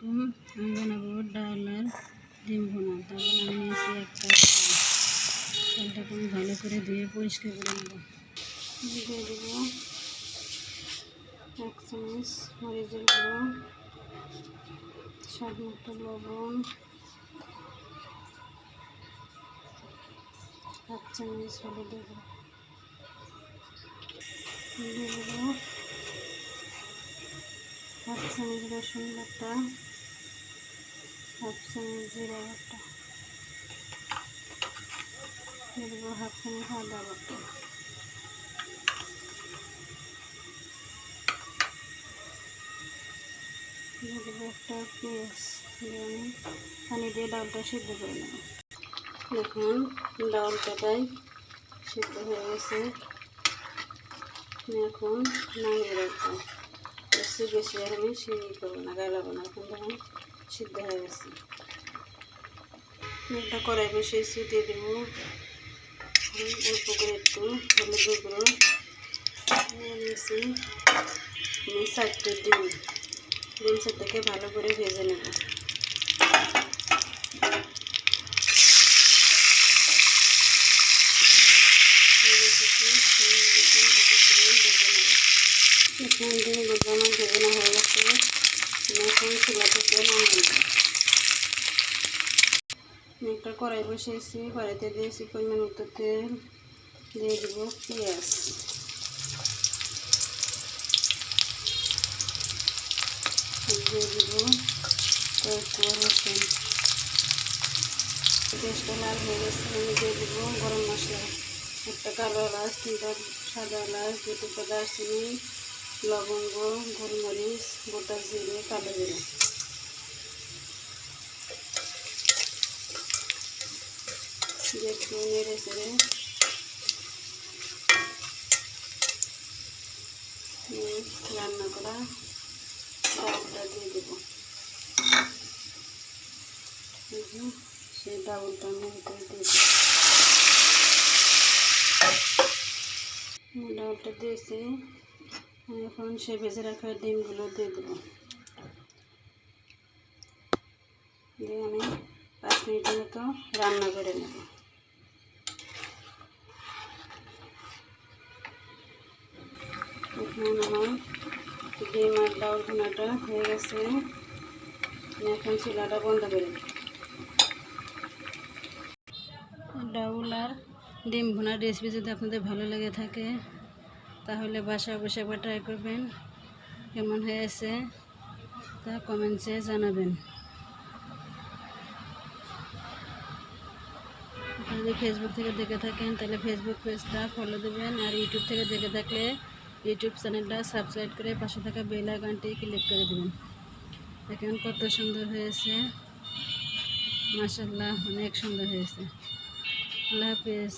আলাইকুম আমি বানাবো ডাল আর ডিম ভুনা আমি নিয়েছি একটা চালটাকে আমি ভালো করে ধুয়ে পরিষ্কার করে নেব। দিয়ে দেবো এক চামচ মরিচের গুঁড়ো স্বাদ মতো লবণ এক চামচ হলুদের গুঁড়ো দিয়ে দেবো হাফ চামচ রসুন বাটা হাফ চামচ জিরা বাটা হাফ চামচ আদা বাটা দিয়ে একটা পেঁয়াজ দিয়ে পানি দিয়ে ডালটা সিদ্ধ করে নেব। দেখুন, ডালটা প্রায় সিদ্ধ হয়ে গেছে। এখন নামিয়ে রাখব। বেশি বেশি আর আমি সিদ্ধ করব না গালাবো না। এখন তখন সিদ্ধ হয়ে গেছে। একটা কড়াই বসিয়েছি দিয়ে দেবো। অল্প করে একটু হলুদ গুঁড়ো নিয়েছি। আমি সাইডটা ডিম ডিম সাইডটাকে ভালো করে ভেজে নেব এখন ডিমগুলো আমার ভেজানো হয়ে গেছে এখন চুলা থেকে নামিয়ে নেব আমি একটা কড়াই বসিয়েছি, কড়াইতে দিয়েছি পরিমাণ মতো তেল, দিয়ে দেবো পেঁয়াজ। দিয়ে দেবো কয়েকটা রসুন। পেঁয়াজটা লাল হয়ে গেছে, আমি দিয়ে দেবো গরম মশলা। একটা কালো এলাচ তিনটা সাদা এলাচ দুটো দারচিনি, লবঙ্গ, গোলমরিচ, গোটা জিরে, কালো জিরে। একটু নেড়ে চেড়ে রান্না করা ডাউলটা দিয়ে দেবো সেই ডাউলটা আমি ভিতরে দিয়ে দিয়েছি এখন সে ভেজে রাখা ডিমগুলো দিয়ে দেবো দিয়ে আমি পাঁচ মিনিটের মতো রান্না করে নেব। এখন আমার ডিম আর ডাউল হয়ে গেছে। এখন চুলাটা বন্ধ করে ডাউল আর ডিম ভুনার রেসিপি যদি আপনাদের ভালো লেগে থাকে, তাহলে বাসা বসে একবার ট্রাই করবেন। কেমন হয়েছে, তা কমেন্টসে জানাবেন। যদি ফেসবুক থেকে দেখে থাকেন, তাহলে ফেসবুক পেজটা ফলো দেবেন। আর ইউটিউব থেকে দেখে থাকলে ইউটিউব চ্যানেলটা সাবস্ক্রাইব করে পাশে থাকা বেল আইকনটি ক্লিক করে দেবেন। দেখেন কত সুন্দর হয়েছে। মাসাল্লাহ অনেক সুন্দর হয়েছে। আল্লাহ হাফিজ।